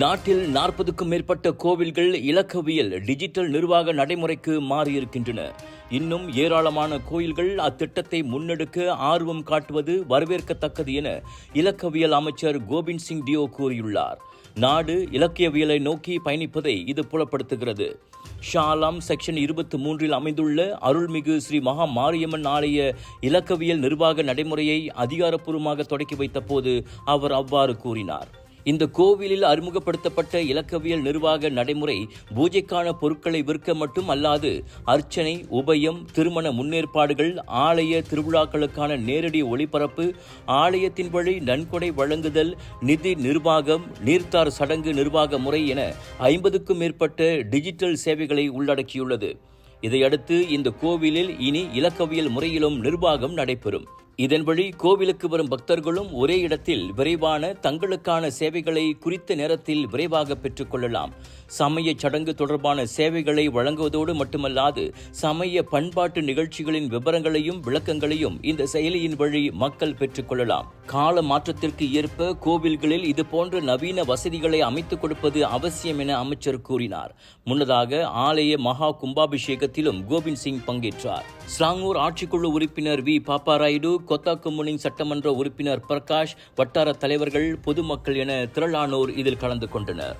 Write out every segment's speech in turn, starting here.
நாட்டில் நாற்பதுக்கும் மேற்பட்ட கோவில்கள் இலக்கவியல் டிஜிட்டல் நிர்வாக நடைமுறைக்கு மாறியிருக்கின்றன. இன்னும் ஏராளமான கோயில்கள் அத்திட்டத்தை முன்னெடுக்க ஆர்வம் காட்டுவது வரவேற்கத்தக்கது என இலக்கவியல் அமைச்சர் கோவிந்த் சிங் டியோ கூறியுள்ளார். நாடு இலக்கியவியலை நோக்கி பயணிப்பதை இது புலப்படுத்துகிறது. ஷாலாம் செக்ஷன் இருபத்தி மூன்றில் அமைந்துள்ள அருள்மிகு ஸ்ரீ மகா மாரியம்மன் ஆலய இலக்கவியல் நிர்வாக நடைமுறையை அதிகாரப்பூர்வமாக தொடக்கி வைத்த போது அவர் அவ்வாறு கூறினார். இந்த கோவிலில் அறிமுகப்படுத்தப்பட்ட இலக்கவியல் நிர்வாக நடைமுறை பூஜைக்கான பொருட்களை விற்க மட்டும் அல்லாது அர்ச்சனை உபயம் திருமண முன்னேற்பாடுகள் ஆலய திருவிழாக்களுக்கான நேரடி ஒளிபரப்பு ஆலயத்தின் வழி நன்கொடை வழங்குதல் நிதி நிர்வாகம் நீர்த்தார் சடங்கு நிர்வாக முறை என ஐம்பதுக்கும் மேற்பட்ட டிஜிட்டல் சேவைகளை உள்ளடக்கியுள்ளது. இதையடுத்து இந்த கோவிலில் இனி இலக்கவியல் முறையிலும் நிர்வாகம் நடைபெறும். இதன் வழி கோவிலுக்கு வரும் பக்தர்களும் ஒரே இடத்தில் விரைவான தங்களுக்கான சேவைகளை குறித்த நேரத்தில் விரைவாக பெற்றுக்கொள்ளலாம் சமய சடங்கு தொடர்பான சேவைகளை வழங்குவதோடு மட்டுமல்லாது சமய பண்பாட்டு நிகழ்ச்சிகளின் விவரங்களையும் விளக்கங்களையும் இந்த செயலியின் வழி மக்கள் பெற்றுக்கொள்ளலாம் கால மாற்றத்திற்கு ஏற்ப கோவில்களில் இதுபோன்ற நவீன வசதிகளை அமைத்துக் கொடுப்பது அவசியம் என அமைச்சர் கூறினார். முன்னதாக ஆலய மகா கும்பாபிஷேகத்திலும் கோவிந்த் சிங் பங்கேற்றார். ஸ்ராங்கூர் ஆட்சிக்குழு உறுப்பினர் வி. பாப்பாராயுடு கொத்தாக்குமுனிங் சட்டமன்ற உறுப்பினர் பிரகாஷ் வட்டார தலைவர்கள் பொதுமக்கள் என திரளானோர் இதில் கலந்து கொண்டனர்.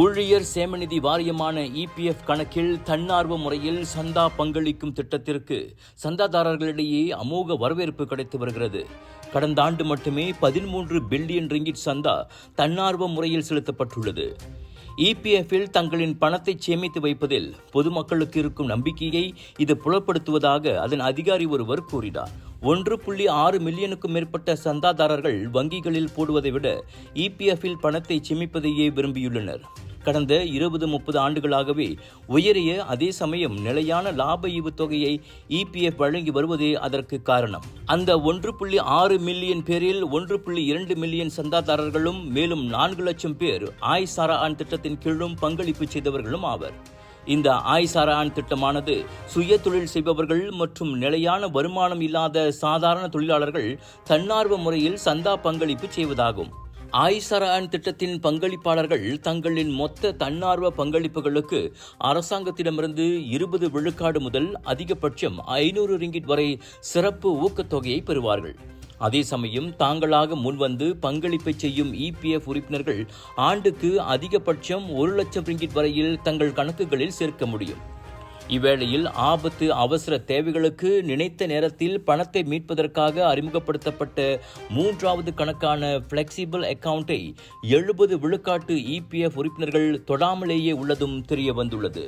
ஊழியர் சேமநிதி வாரியமான இபிஎஃப் கணக்கில் தன்னார்வ முறையில் சந்தா பங்களிக்கும் திட்டத்திற்கு சந்தாதாரர்களிடையே அமோக வரவேற்பு கிடைத்து வருகிறது. கடந்த ஆண்டு மட்டுமே பதிமூன்று பில்லியன் ரிங்கிட் சந்தா தன்னார்வ முறையில் செலுத்தப்பட்டுள்ளது. இபிஎஃப்பில் தங்களின் பணத்தை சேமித்து வைப்பதில் பொதுமக்களுக்கு இருக்கும் நம்பிக்கையை இது புலப்படுத்துவதாக அதன் அதிகாரி ஒருவர் கூறினார். ஒன்று புள்ளி ஆறு மில்லியனுக்கும் மேற்பட்ட சந்தாதாரர்கள் வங்கிகளில் போடுவதை விட இபிஎஃப்பில் பணத்தை சேமிப்பதையே விரும்பியுள்ளனர். கடந்த இருபது முப்பது ஆண்டுகளாகவே உயரிய அதே சமயம் நிலையான லாப ஈவு தொகையை இபிஎஃப் வழங்கி வருவதே அதற்கு காரணம். அந்த ஒன்று புள்ளி ஆறு மில்லியன் பேரில் ஒன்று புள்ளி இரண்டு மில்லியன் சந்தாதாரர்களும் மேலும் நான்கு லட்சம் பேர் ஆய் சாரான் திட்டத்தின் கீழும் பங்களிப்பு செய்தவர்களும் ஆவர். இந்த ஆய்சாரான் திட்டமானது சுய தொழில் செய்பவர்கள் மற்றும் நிலையான வருமானம் இல்லாத சாதாரண தொழிலாளர்கள் தன்னார்வ முறையில் சந்தா பங்களிப்பு செய்வதாகும். ஆய்சரான் திட்டத்தின் பங்களிப்பாளர்கள் தங்களின் மொத்த தன்னார்வ பங்களிப்புகளுக்கு அரசாங்கத்திடமிருந்து இருபது விழுக்காடு முதல் அதிகபட்சம் ஐநூறு ரிங்கிட் வரை சிறப்பு ஊக்கத்தொகையை பெறுவார்கள். அதே சமயம் தாங்களாக முன்வந்து பங்களிப்பை செய்யும் இபிஎஃப் உறுப்பினர்கள் ஆண்டுக்கு அதிகபட்சம் ஒரு லட்சம் ரிங்கிட் வரையில் தங்கள் கணக்குகளில் சேர்க்க முடியும். இவ்வேளையில் ஆபத்து அவசர தேவைகளுக்கு நினைத்த நேரத்தில் பணத்தை மீட்பதற்காக அறிமுகப்படுத்தப்பட்ட மூன்றாவது கணக்கான பிளெக்சிபிள் அக்கவுண்டை எழுபது விழுக்காட்டு இபிஎஃப் உறுப்பினர்கள் தொடாமலேயே உள்ளதும் தெரிய வந்துள்ளது.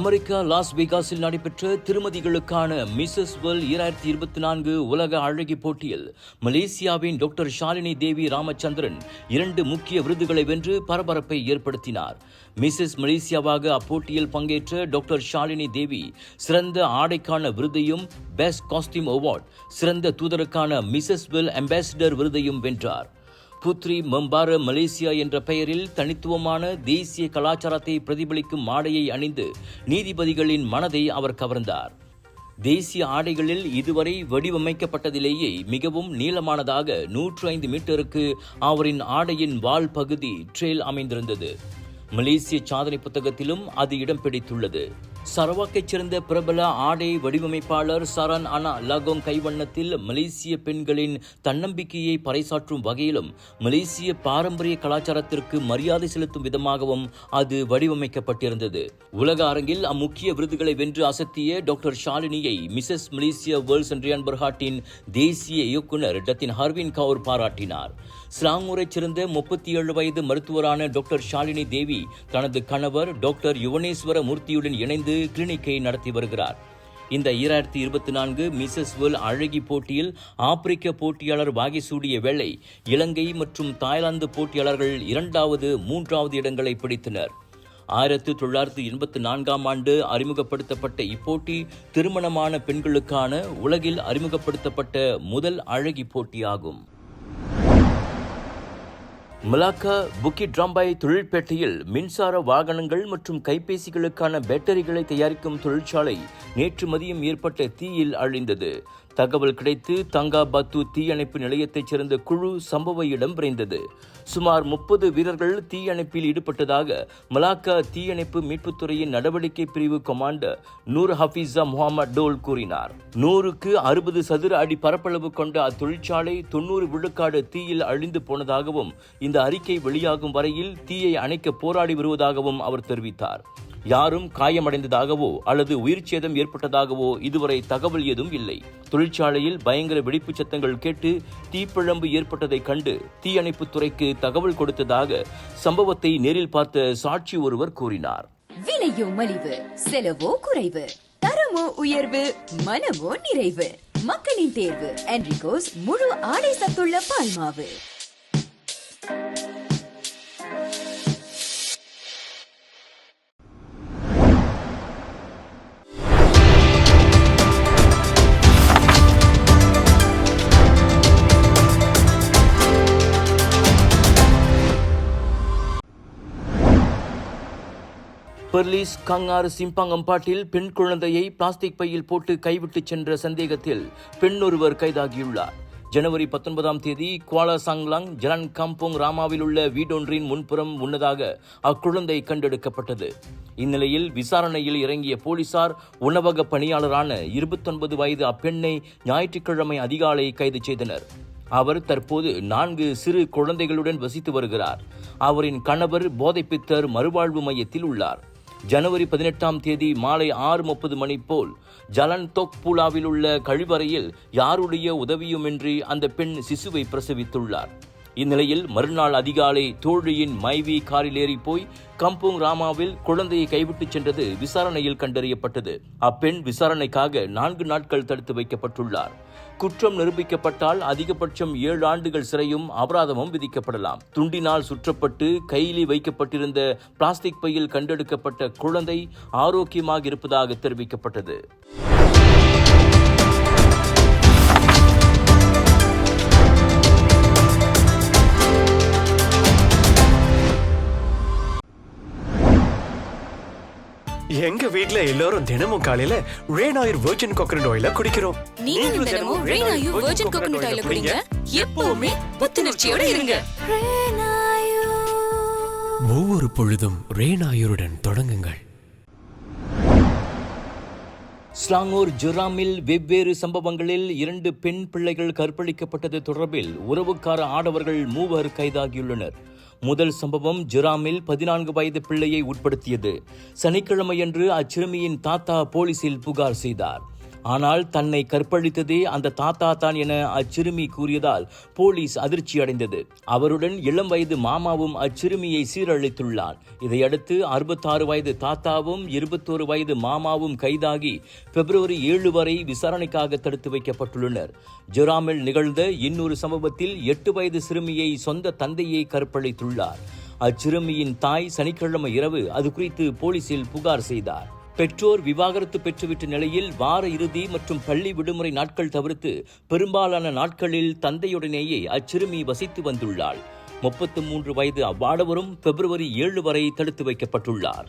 அமெரிக்கா லாஸ் வேகாஸில் நடைபெற்ற திருமதிகளுக்கான மிஸ்ஸஸ் வேர்ல்ட் இரண்டாயிரத்தி இருபத்தி நான்கு உலக அழகி போட்டியில் மலேசியாவின் டாக்டர் ஷாலினி தேவி ராமச்சந்திரன் இரண்டு முக்கிய விருதுகளை வென்று பரபரப்பை ஏற்படுத்தினார். மிஸ்ஸஸ் மலேசியாவாக அப்போட்டியில் பங்கேற்ற டாக்டர் ஷாலினி தேவி சிறந்த ஆடைக்கான விருதையும் பெஸ்ட் காஸ்டியூம் அவார்ட் சிறந்த தூதருக்கான மிஸ்ஸஸ் வெல் அம்பாசிடர் விருதையும் வென்றார். புத்ரி மம்பார மலேசியா என்ற பெயரில் தனித்துவமான தேசிய கலாச்சாரத்தை பிரதிபலிக்கும் ஆடையை அணிந்து நீதிபதிகளின் மனதை அவர் கவர்ந்தார். தேசிய ஆடைகளில் இதுவரை வடிவமைக்கப்பட்டதிலேயே மிகவும் நீளமானதாக நூற்று ஐந்து மீட்டருக்கு அவரின் ஆடையின் வால் பகுதி ட்ரெயில் அமைந்திருந்தது. மலேசிய சாதனை புத்தகத்திலும் அது இடம் பிடித்துள்ளது. சரவாக்கைச் சேர்ந்த பிரபல ஆடை வடிவமைப்பாளர் சரண் அனா லகோங் கைவண்ணத்தில் மலேசிய பெண்களின் தன்னம்பிக்கையை பறைசாற்றும் வகையிலும் மலேசிய பாரம்பரிய கலாச்சாரத்திற்கு மரியாதை செலுத்தும் விதமாகவும் அது வடிவமைக்கப்பட்டிருந்தது. உலக அரங்கில் அம்முக்கிய விருதுகளை வென்று அசத்திய டாக்டர் ஷாலினியை மிசஸ் மலேசியா வேர்ல்ட் சென்ட்ரியான் பர்ஹாட்டின் தேசிய இயக்குனர் டத்தின் ஹர்வின் கவுர் பாராட்டினார். ஸ்லாங்கூரைச் சேர்ந்த முப்பத்தி ஏழு வயது மருத்துவரான டாக்டர் ஷாலினி தேவி தனது கணவர் டாக்டர் யுவனேஸ்வர மூர்த்தியுடன் இணைந்து கிளினிக்கை நடத்தி வருகிறார். இந்த ஈராயிரத்தி இருபத்தி நான்கு மிசஸ் வேர்ல்ட் அழகி போட்டியில் ஆப்பிரிக்க போட்டியாளர் வாகி சூடிய வேளை இலங்கை மற்றும் தாய்லாந்து போட்டியாளர்கள் இரண்டாவது மூன்றாவது இடங்களை பிடித்தனர். ஆயிரத்தி தொள்ளாயிரத்தி எண்பத்தி நான்காம் ஆண்டு அறிமுகப்படுத்தப்பட்ட இப்போட்டி திருமணமான பெண்களுக்கான உலகில் அறிமுகப்படுத்தப்பட்ட முதல் அழகி போட்டியாகும். மலாக்கா புக்கி ட்ராம்பாய் தொழிற்பேட்டையில் மின்சார வாகனங்கள் மற்றும் கைபேசிகளுக்கான பேட்டரிகளை தயாரிக்கும் தொழிற்சாலை நேற்று மதியம் ஏற்பட்ட தீயில் அழிந்தது. தகவல் கிடைத்து தங்காபத்து தீயணைப்பு நிலையத்தைச் சேர்ந்த குழு சம்பவ இடம் விரைந்தது. சுமார் முப்பது வீரர்கள் தீயணைப்பில் ஈடுபட்டதாக மலாக்கா தீயணைப்பு மீட்புத்துறையின் நடவடிக்கை பிரிவு commander Noor Hafiza Mohamed Dol கூறினார். நூறுக்கு அறுபது சதுர அடி பரப்பளவு கொண்ட அத்தொழிற்சாலை தொண்ணூறு விழுக்காடு தீயில் அழிந்து போனதாகவும் இந்த அறிக்கை வெளியாகும் வரையில் தீயை அணைக்க போராடி வருவதாகவும் அவர் தெரிவித்தார். யாரும் காயமடைந்ததாகவோ அல்லது உயிர் சேதம் ஏற்பட்டதாகவோ இதுவரை தகவல் ஏதும் இல்லை. தொழிற்சாலையில் பயங்கர வெடிப்பு சத்தங்கள் கேட்டு தீப்பிழம்பு ஏற்பட்டதைக் கண்டு தீயணைப்புத் துறைக்கு தகவல் கொடுத்ததாக சம்பவத்தை நேரில் பார்த்த சாட்சி ஒருவர் கூறினார். விலையோ மலிவு செலவோ குறைவு தரமோ உயர்வு மனமோ நிறைவு. மக்களின் தேர்வு என்ரிகோஸ் முழு ஆடை சத்துள்ள பால்மாவு. பெர்லிஸ் கங்காறு சிம்பாங்கம்பாட்டில் பெண் குழந்தையை பிளாஸ்டிக் பையில் போட்டு கைவிட்டு சென்ற சந்தேகத்தில் பெண் ஒருவர் கைதாகியுள்ளார். ஜனவரி பத்தொன்பதாம் தேதி குவாலா சாங்லாங் ஜலன் காம்போங் ராமாவில் உள்ள வீடொன்றின் முன்புறம் முன்னதாக அக்குழந்தை கண்டெடுக்கப்பட்டது. இந்நிலையில் விசாரணையில் இறங்கிய போலீசார் உணவக பணியாளரான இருபத்தொன்பது வயது அப்பெண்ணை ஞாயிற்றுக்கிழமை அதிகாலை கைது செய்தனர். அவர் தற்போது நான்கு சிறு குழந்தைகளுடன் வசித்து வருகிறார். அவரின் கணவர் போதைப்பித்தர் மறுவாழ்வு மையத்தில் உள்ளார். ஜனவரி பதினெட்டாம் தேதி மாலை ஆறு முப்பது மணி போல் ஜலன் தொக்பூலாவில் உள்ள கழிவறையில் யாருடைய உதவியுமின்றி அந்த பெண் சிசுவை பிரசவித்துள்ளார். இந்நிலையில் மறுநாள் அதிகாலை தோழியின் மைவி காரில் ஏறி போய் கம்பூங் ராமாவில் குழந்தையை கைவிட்டுச் சென்றது விசாரணையில் கண்டறியப்பட்டது. அப்பெண் விசாரணைக்காக நான்கு நாட்கள் தடுத்து வைக்கப்பட்டுள்ளார். குற்றம் நிரூபிக்கப்பட்டால் அதிகபட்சம் ஏழு ஆண்டுகள் சிறையும் அபராதமும் விதிக்கப்படலாம். துண்டினால் சுற்றப்பட்டு கையிலே வைக்கப்பட்டிருந்த பிளாஸ்டிக் பையில் கண்டெடுக்கப்பட்ட குழந்தை ஆரோக்கியமாக இருப்பதாக தெரிவிக்கப்பட்டது. எங்க வீட்ல எல்லாரும் தினமும் காலையில ரேன் ஆயில் வெர்ஜின் கோகனட் ஆயில குடிக்கிறோம். நீங்களும் தினமும் ரெயின் ஆயு வெர்ஜின் கோகனட் ஆயில குடிங்க. எப்பவுமே புத்துணர்ச்சியோட இருங்க. ஒவ்வொரு பொழுதும் ரேனாயுருடன் தொடங்குங்கள். ஸ்லாங்கூர் ஜுராமில் வெவ்வேறு சம்பவங்களில் இரண்டு பெண் பிள்ளைகள் கற்பழிக்கப்பட்டது தொடர்பில் உறவுக்கார ஆடவர்கள் மூவர் கைதாகியுள்ளனர். முதல் சம்பவம் ஜெராமில் பதினான்கு வயது பிள்ளையை உட்படுத்தியது. சனிக்கிழமையன்று அச்சிறுமியின் தாத்தா போலீசில் புகார் செய்தார். ஆனால் தன்னை கற்பழித்ததே அந்த தாத்தா தான் என அச்சிறுமி கூறியதால் போலீஸ் அதிர்ச்சி அடைந்தது அவருடன் இளம் வயது மாமாவும் அச்சிறுமியை சீரழித்துள்ளார். இதையடுத்து அறுபத்தாறு வயது தாத்தாவும் இருபத்தோரு வயது மாமாவும் கைதாகி பிப்ரவரி ஏழு வரை விசாரணைக்காக தடுத்து வைக்கப்பட்டுள்ளனர். ஜெராமில் நிகழ்ந்த இன்னொரு சம்பவத்தில் எட்டு வயது சிறுமியை சொந்த தந்தையை கற்பழித்துள்ளார். அச்சிறுமியின் தாய் சனிக்கிழமை இரவு அது குறித்து போலீசில் புகார் செய்தார். பெற்றோர் விவாகரத்து பெற்றுவிட்ட நிலையில் வார இறுதி மற்றும் பள்ளி விடுமுறை நாட்கள் தவிர்த்து பெரும்பாலான நாட்களில் தந்தையுடனேயே அச்சிறுமி வசித்து வந்துள்ளாள். முப்பத்து மூன்று வயது அவ்வாடவரும் பிப்ரவரி ஏழு வரை தடுத்து வைக்கப்பட்டுள்ளார்.